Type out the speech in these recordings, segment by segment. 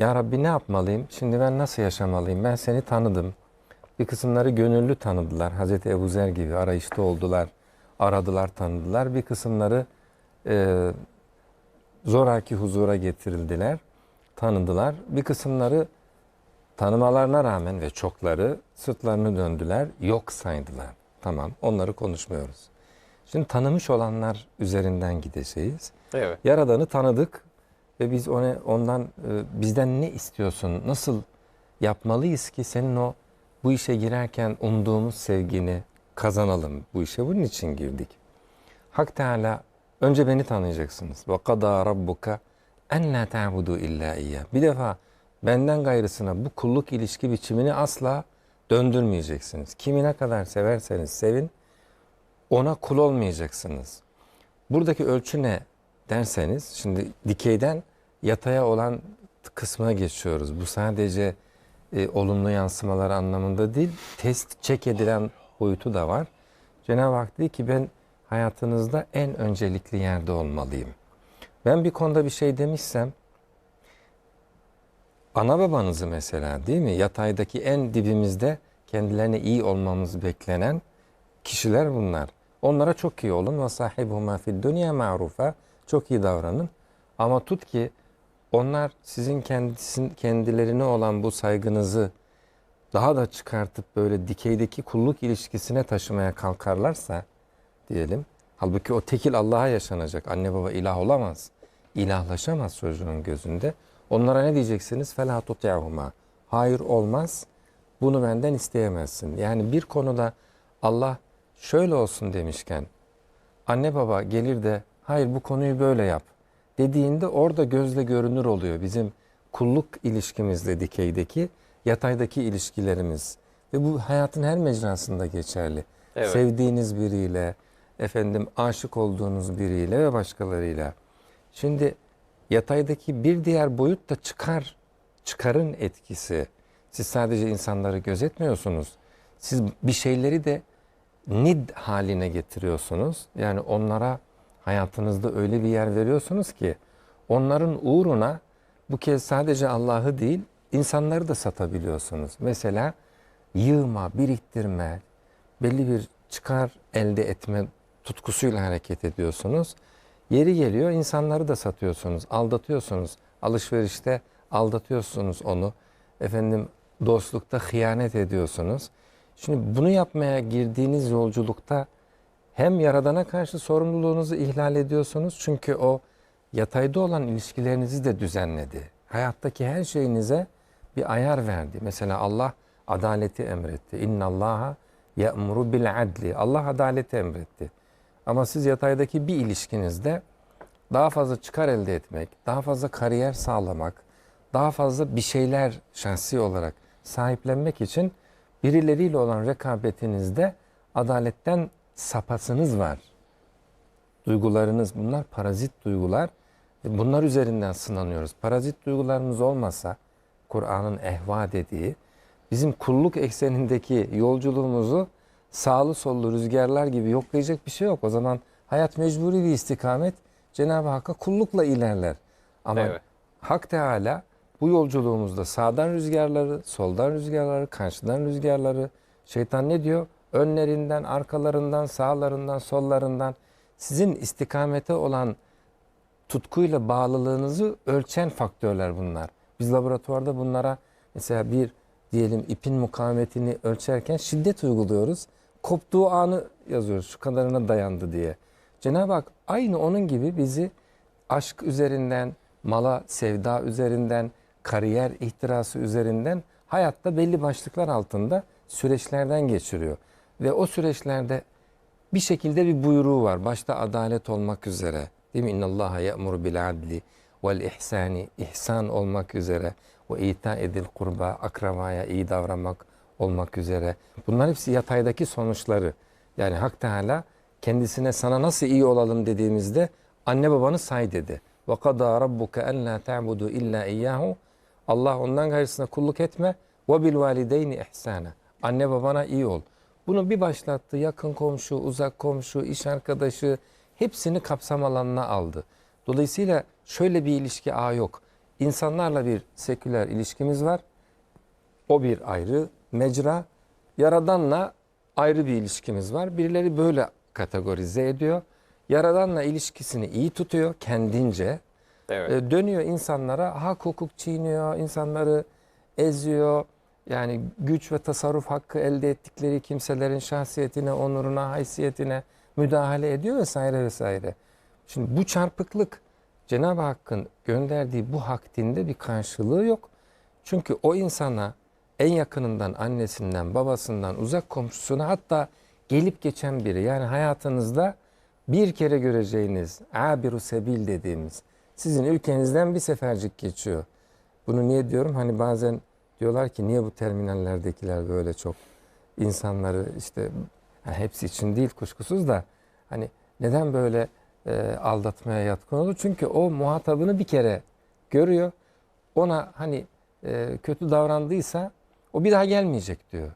Ya Rabbi ne yapmalıyım? Şimdi ben nasıl yaşamalıyım? Ben seni tanıdım. Bir kısımları gönüllü tanıdılar. Hazreti Ebu Zer gibi arayışta oldular. Aradılar, tanıdılar. Bir kısımları e, zoraki huzura getirildiler. Tanıdılar. Bir kısımları tanımalarına rağmen ve çokları sırtlarını döndüler. Yok saydılar. Tamam onları konuşmuyoruz. Şimdi tanımış olanlar üzerinden gideceğiz. Evet. Yaradan'ı tanıdık ve biz ona ondan e, bizden ne istiyorsun? Nasıl yapmalıyız ki senin o bu işe girerken umduğumuz sevgini kazanalım. Bu işe bunun için girdik. Hak Teala önce beni tanıyacaksınız. Ve qada rabbuka en la ta'budu illa iyyah. Bir defa benden gayrısına bu kulluk ilişki biçimini asla döndürmeyeceksiniz. Kimi ne kadar severseniz sevin ona kul olmayacaksınız. Buradaki ölçü ne derseniz şimdi dikeyden yataya olan kısmına geçiyoruz. Bu sadece e, olumlu yansımalar anlamında değil, test çek edilen boyutu da var. Cenab-ı Hak diyor ki ben hayatınızda en öncelikli yerde olmalıyım. Ben bir konuda bir şey demişsem ana babanızı mesela değil mi? Yataydaki en dibimizde kendilerine iyi olmamız beklenen kişiler bunlar. Onlara çok iyi olun ve sahibuhuma fid dünya ma'rufa. Çok iyi davranın. Ama tut ki onlar sizin kendisin, kendilerine olan bu saygınızı daha da çıkartıp böyle dikeydeki kulluk ilişkisine taşımaya kalkarlarsa diyelim. Halbuki o tekil Allah'a yaşanacak. Anne baba ilah olamaz. İlahlaşamaz çocuğun gözünde. Onlara ne diyeceksiniz? فَلَا تُطِعْهُمَا Hayır olmaz. Bunu benden isteyemezsin. Yani bir konuda Allah şöyle olsun demişken anne baba gelir de hayır bu konuyu böyle yap dediğinde orada gözle görünür oluyor bizim kulluk ilişkimizle dikeydeki yataydaki ilişkilerimiz ve bu hayatın her mecrasında geçerli. Evet. Sevdiğiniz biriyle, efendim aşık olduğunuz biriyle ve başkalarıyla. Şimdi yataydaki bir diğer boyut da çıkar, çıkarın etkisi. Siz sadece insanları gözetmiyorsunuz. Siz bir şeyleri de nid haline getiriyorsunuz. Yani onlara hayatınızda öyle bir yer veriyorsunuz ki onların uğruna bu kez sadece Allah'ı değil insanları da satabiliyorsunuz. Mesela yığma, biriktirme, belli bir çıkar elde etme tutkusuyla hareket ediyorsunuz. Yeri geliyor insanları da satıyorsunuz, aldatıyorsunuz. Alışverişte aldatıyorsunuz onu. Efendim dostlukta hıyanet ediyorsunuz. Şimdi bunu yapmaya girdiğiniz yolculukta hem Yaradan'a karşı sorumluluğunuzu ihlal ediyorsunuz. Çünkü o yatayda olan ilişkilerinizi de düzenledi. Hayattaki her şeyinize bir ayar verdi. Mesela Allah adaleti emretti. İnna Allaha ya'muru bil adli. Allah adaleti emretti. Ama siz yataydaki bir ilişkinizde daha fazla çıkar elde etmek, daha fazla kariyer sağlamak, daha fazla bir şeyler şahsi olarak sahiplenmek için birileriyle olan rekabetinizde adaletten sapasınız var. Duygularınız bunlar parazit duygular. ve Bunlar üzerinden sınanıyoruz. Parazit duygularımız olmasa Kur'an'ın ehva dediği bizim kulluk eksenindeki yolculuğumuzu sağlı sollu rüzgarlar gibi yoklayacak bir şey yok. O zaman hayat mecburi bir istikamet Cenab-ı Hakk'a kullukla ilerler. Ama Evet. Hak Teala bu yolculuğumuzda sağdan rüzgarları, soldan rüzgarları, karşıdan rüzgarları, şeytan ne diyor? Önlerinden, arkalarından, sağlarından, sollarından sizin istikamete olan tutkuyla bağlılığınızı ölçen faktörler bunlar. Biz laboratuvarda bunlara mesela bir diyelim ipin mukavemetini ölçerken şiddet uyguluyoruz. Koptuğu anı yazıyoruz şu kadarına dayandı diye. Cenab-ı Hak aynı onun gibi bizi aşk üzerinden, mala sevda üzerinden, kariyer ihtirası üzerinden hayatta belli başlıklar altında süreçlerden geçiriyor. Ve o süreçlerde bir şekilde bir buyruğu var. Başta adalet olmak üzere. Değil mi? İnnallaha ya'muru bil adli vel ihsani. ihsan olmak üzere. Ve ita edil kurba. Akrabaya iyi davranmak olmak üzere. Bunlar hepsi yataydaki sonuçları. Yani Hak Teala kendisine sana nasıl iyi olalım dediğimizde anne babanı say dedi. Ve kadâ rabbuke en la ta'budu illa iyyahu. Allah ondan gayrısına kulluk etme. Ve bil valideyni ihsana. Anne babana iyi ol. Bunu bir başlattı. Yakın komşu, uzak komşu, iş arkadaşı hepsini kapsam alanına aldı. Dolayısıyla şöyle bir ilişki ağı yok. insanlarla bir seküler ilişkimiz var. O bir ayrı mecra. Yaradanla ayrı bir ilişkimiz var. Birileri böyle kategorize ediyor. Yaradanla ilişkisini iyi tutuyor kendince. Evet. E, dönüyor insanlara hak hukuk çiğniyor, insanları eziyor. Yani güç ve tasarruf hakkı elde ettikleri kimselerin şahsiyetine, onuruna, haysiyetine müdahale ediyor vesaire vesaire. Şimdi bu çarpıklık Cenab-ı Hakk'ın gönderdiği bu hak dinde bir karşılığı yok. Çünkü o insana en yakınından, annesinden, babasından, uzak komşusuna hatta gelip geçen biri yani hayatınızda bir kere göreceğiniz abiru sebil dediğimiz sizin ülkenizden bir sefercik geçiyor. Bunu niye diyorum? Hani bazen diyorlar ki niye bu terminallerdekiler böyle çok insanları işte ha, hepsi için değil kuşkusuz da hani neden böyle e, aldatmaya yatkın olur? Çünkü o muhatabını bir kere görüyor. Ona hani e, kötü davrandıysa o bir daha gelmeyecek diyor.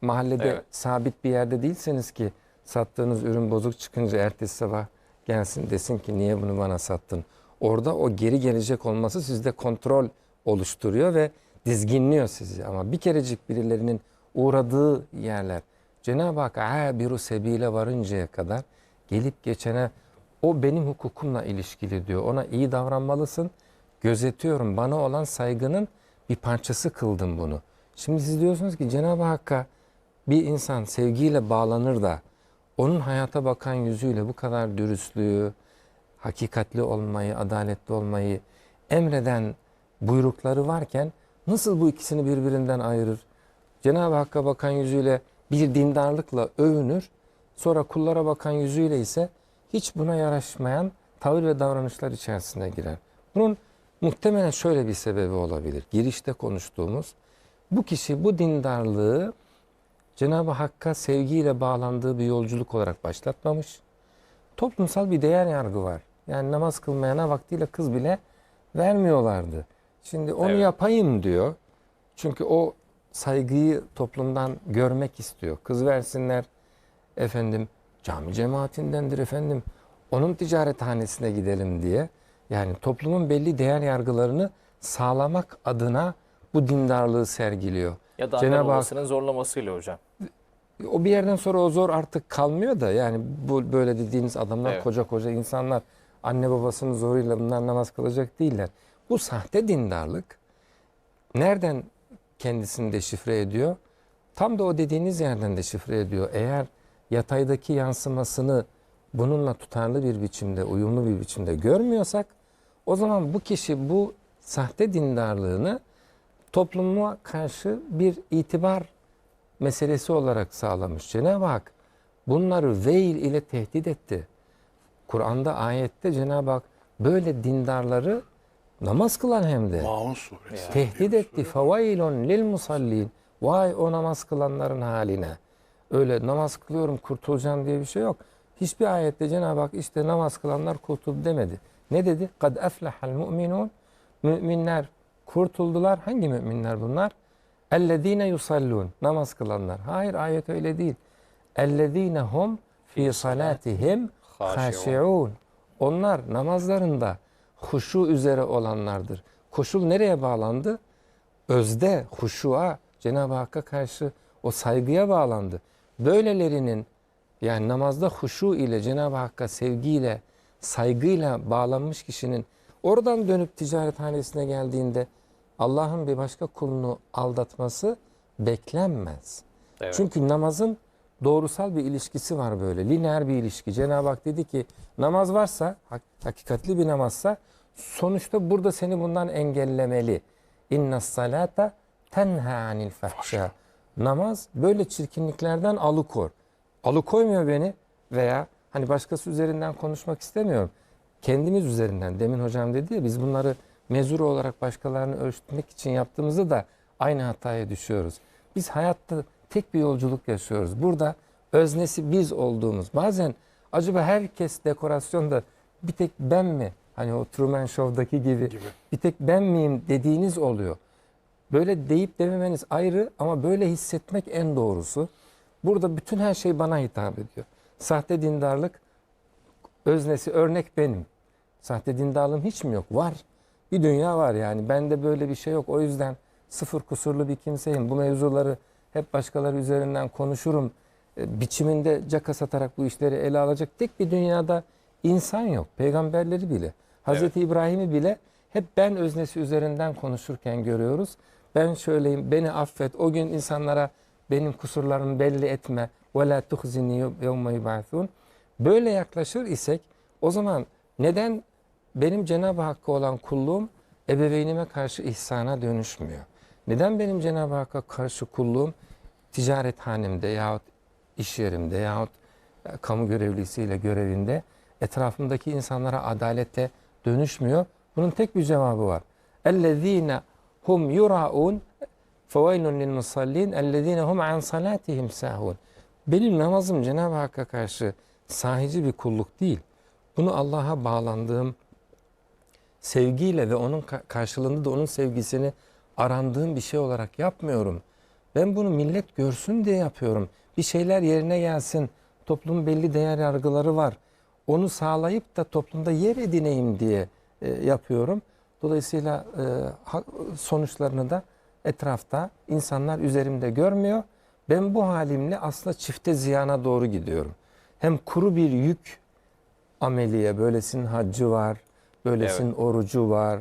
Mahallede Evet. sabit bir yerde değilseniz ki sattığınız ürün bozuk çıkınca ertesi sabah gelsin desin ki niye bunu bana sattın? Orada o geri gelecek olması sizde kontrol oluşturuyor ve dizginliyor sizi. Ama bir kerecik birilerinin uğradığı yerler Cenab-ı Hak abiru sebile varıncaya kadar gelip geçene o benim hukukumla ilişkili diyor. Ona iyi davranmalısın. Gözetiyorum. Bana olan saygının bir parçası kıldım bunu. Şimdi siz diyorsunuz ki Cenab-ı Hakk'a bir insan sevgiyle bağlanır da onun hayata bakan yüzüyle bu kadar dürüstlüğü, hakikatli olmayı, adaletli olmayı emreden buyrukları varken nasıl bu ikisini birbirinden ayırır? Cenab-ı Hakk'a bakan yüzüyle bir dindarlıkla övünür, sonra kullara bakan yüzüyle ise hiç buna yaraşmayan tavır ve davranışlar içerisine girer. Bunun muhtemelen şöyle bir sebebi olabilir. Girişte konuştuğumuz bu kişi bu dindarlığı Cenab-ı Hakk'a sevgiyle bağlandığı bir yolculuk olarak başlatmamış. Toplumsal bir değer yargı var. Yani namaz kılmayana vaktiyle kız bile vermiyorlardı. Şimdi onu Evet. yapayım diyor. Çünkü o saygıyı toplumdan görmek istiyor. Kız versinler efendim cami cemaatindendir efendim. Onun ticarethanesine gidelim diye. Yani toplumun belli değer yargılarını sağlamak adına bu dindarlığı sergiliyor. Ya da anne Cenab-ı Hak- zorlamasıyla hocam. O bir yerden sonra o zor artık kalmıyor da yani bu böyle dediğiniz adamlar Evet. koca koca insanlar anne babasının zoruyla bunlar namaz kılacak değiller. Bu sahte dindarlık nereden kendisini deşifre ediyor? Tam da o dediğiniz yerden deşifre ediyor. Eğer yataydaki yansımasını bununla tutarlı bir biçimde, uyumlu bir biçimde görmüyorsak o zaman bu kişi bu sahte dindarlığını topluma karşı bir itibar meselesi olarak sağlamış. Cenab-ı Hak bunları veil ile tehdit etti. Kur'an'da ayette Cenab-ı Hak böyle dindarları namaz kılan hem de Maun suresi. tehdit etti. Fevailun lil musallin. Vay o namaz kılanların haline. Öyle namaz kılıyorum kurtulacağım diye bir şey yok. Hiçbir ayette Cenab-ı Hak işte namaz kılanlar kurtuldu demedi. Ne dedi? Kad eflehal mu'minun. Müminler kurtuldular. Hangi müminler bunlar? Ellezine yusallun. Namaz kılanlar. Hayır ayet öyle değil. Ellezine hum fi salatihim haşi'un. Onlar namazlarında huşu üzere olanlardır. Koşul nereye bağlandı? Özde, huşuğa, Cenab-ı Hakk'a karşı o saygıya bağlandı. Böylelerinin yani namazda huşu ile Cenab-ı Hakk'a sevgiyle, saygıyla bağlanmış kişinin oradan dönüp ticarethanesine geldiğinde Allah'ın bir başka kulunu aldatması beklenmez. Evet. Çünkü namazın doğrusal bir ilişkisi var böyle. Lineer bir ilişki. Cenab-ı Hak dedi ki namaz varsa, hak- hakikatli bir namazsa sonuçta burada seni bundan engellemeli. İnne salata tenha anil fahşa. Namaz böyle çirkinliklerden alıkor. Alıkoymuyor beni veya hani başkası üzerinden konuşmak istemiyorum. Kendimiz üzerinden. Demin hocam dedi ya biz bunları mezur olarak başkalarını ölçmek için yaptığımızda da aynı hataya düşüyoruz. Biz hayatta tek bir yolculuk yaşıyoruz. Burada öznesi biz olduğumuz. Bazen acaba herkes dekorasyonda bir tek ben mi? Hani o Truman Show'daki gibi, Gibi. bir tek ben miyim dediğiniz oluyor. Böyle deyip dememeniz ayrı ama böyle hissetmek en doğrusu. Burada bütün her şey bana hitap ediyor. Sahte dindarlık öznesi örnek benim. Sahte dindarlığım hiç mi yok? Var. bir dünya var yani. Bende böyle bir şey yok. O yüzden sıfır kusurlu bir kimseyim. Bu mevzuları hep başkaları üzerinden konuşurum. E, biçiminde caka satarak bu işleri ele alacak tek bir dünyada insan yok. Peygamberleri bile. Hazreti İbrahim'i bile hep ben öznesi üzerinden konuşurken görüyoruz. Ben şöyleyim, beni affet. O gün insanlara benim kusurlarımı belli etme. وَلَا تُخْزِنِي يَوْمَ يُبْعَثُونَ Böyle yaklaşır isek o zaman neden benim Cenab-ı Hakk'a olan kulluğum ebeveynime karşı ihsana dönüşmüyor? Neden benim Cenab-ı Hakk'a karşı kulluğum ticaret ticarethanemde yahut iş yerimde yahut e, kamu görevlisiyle görevinde etrafımdaki insanlara adalete dönüşmüyor. Bunun tek bir cevabı var. Ellezine hum yuraun feveylun lil musallin ellezine hum an. Benim namazım Cenab-ı Hakk'a karşı sahici bir kulluk değil. Bunu Allah'a bağlandığım sevgiyle ve onun karşılığında da onun sevgisini arandığım bir şey olarak yapmıyorum. Ben bunu millet görsün diye yapıyorum. Bir şeyler yerine gelsin. Toplumun belli değer yargıları var. Onu sağlayıp da toplumda yer edineyim diye e, yapıyorum. Dolayısıyla e, sonuçlarını da etrafta insanlar üzerimde görmüyor. Ben bu halimle aslında çifte ziyana doğru gidiyorum. Hem kuru bir yük ameliye, böylesinin haccı var, böylesinin orucu var.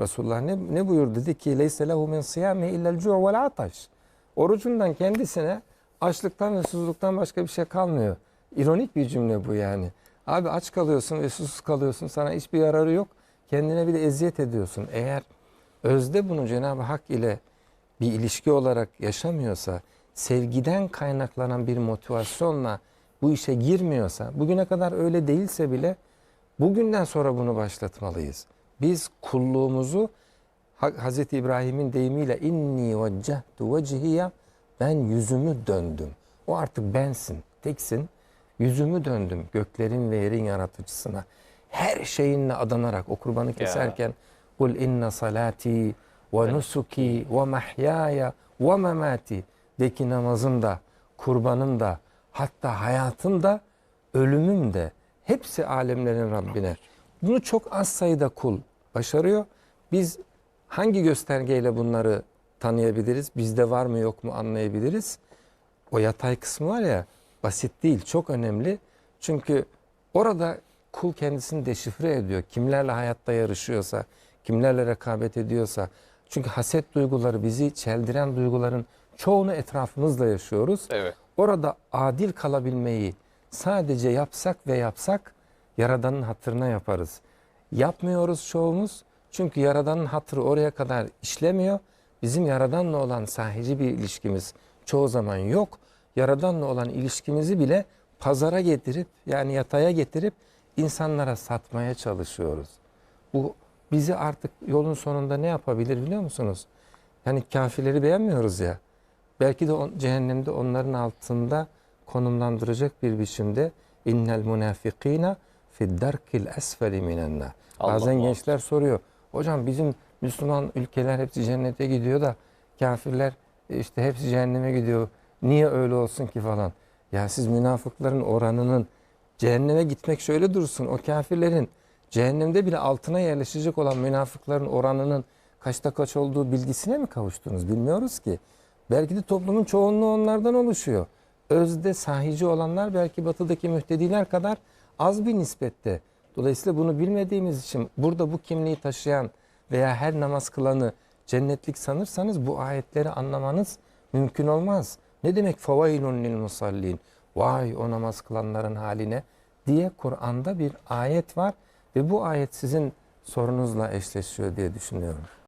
Resulullah ne, ne buyurdu? Dedi ki leyse lehu min siyami illel cu' vel ataş. Orucundan kendisine açlıktan ve susuzluktan başka bir şey kalmıyor. İronik bir cümle bu yani. Abi aç kalıyorsun ve susuz kalıyorsun. Sana hiçbir yararı yok. Kendine bir de eziyet ediyorsun. Eğer özde bunu Cenab-ı Hak ile bir ilişki olarak yaşamıyorsa, sevgiden kaynaklanan bir motivasyonla bu işe girmiyorsa, bugüne kadar öyle değilse bile bugünden sonra bunu başlatmalıyız. Biz kulluğumuzu Hz. İbrahim'in deyimiyle inni veccehtu vecihiye ben yüzümü döndüm. O artık bensin, teksin. Yüzümü döndüm göklerin ve yerin yaratıcısına. Her şeyinle adanarak o kurbanı keserken kul inne salati ve nusuki ve mahyaya ve memati de ki namazım da, kurbanım da, hatta hayatım da, ölümüm de hepsi alemlerin Rabbine. Bunu çok az sayıda kul başarıyor. Biz hangi göstergeyle bunları tanıyabiliriz? Bizde var mı yok mu anlayabiliriz? O yatay kısmı var ya basit değil, çok önemli. Çünkü orada kul kendisini deşifre ediyor. Kimlerle hayatta yarışıyorsa, kimlerle rekabet ediyorsa. Çünkü haset duyguları bizi çeldiren duyguların çoğunu etrafımızda yaşıyoruz. Evet. Orada adil kalabilmeyi sadece yapsak ve yapsak Yaradan'ın hatırına yaparız. Yapmıyoruz çoğumuz çünkü Yaradan'ın hatırı oraya kadar işlemiyor. Bizim Yaradan'la olan sahici bir ilişkimiz çoğu zaman yok. Yaradan'la olan ilişkimizi bile pazara getirip yani yataya getirip insanlara satmaya çalışıyoruz. Bu bizi artık yolun sonunda ne yapabilir biliyor musunuz? Yani kafirleri beğenmiyoruz ya. Belki de on, cehennemde onların altında konumlandıracak bir biçimde innel munafikina fi darkil esfeli minenna. Bazen gençler soruyor. Hocam bizim Müslüman ülkeler hepsi cennete gidiyor da kafirler e, işte hepsi cehenneme gidiyor. Niye öyle olsun ki falan. Ya siz münafıkların oranının cehenneme gitmek şöyle dursun. O kafirlerin cehennemde bile altına yerleşecek olan münafıkların oranının kaçta kaç olduğu bilgisine mi kavuştunuz? Bilmiyoruz ki. Belki de toplumun çoğunluğu onlardan oluşuyor. Özde sahici olanlar belki batıdaki mühtediler kadar az bir nispette. Dolayısıyla bunu bilmediğimiz için burada bu kimliği taşıyan veya her namaz kılanı cennetlik sanırsanız bu ayetleri anlamanız mümkün olmaz. Ne demek favailun lil musallin? Vay o namaz kılanların haline diye Kur'an'da bir ayet var ve bu ayet sizin sorunuzla eşleşiyor diye düşünüyorum.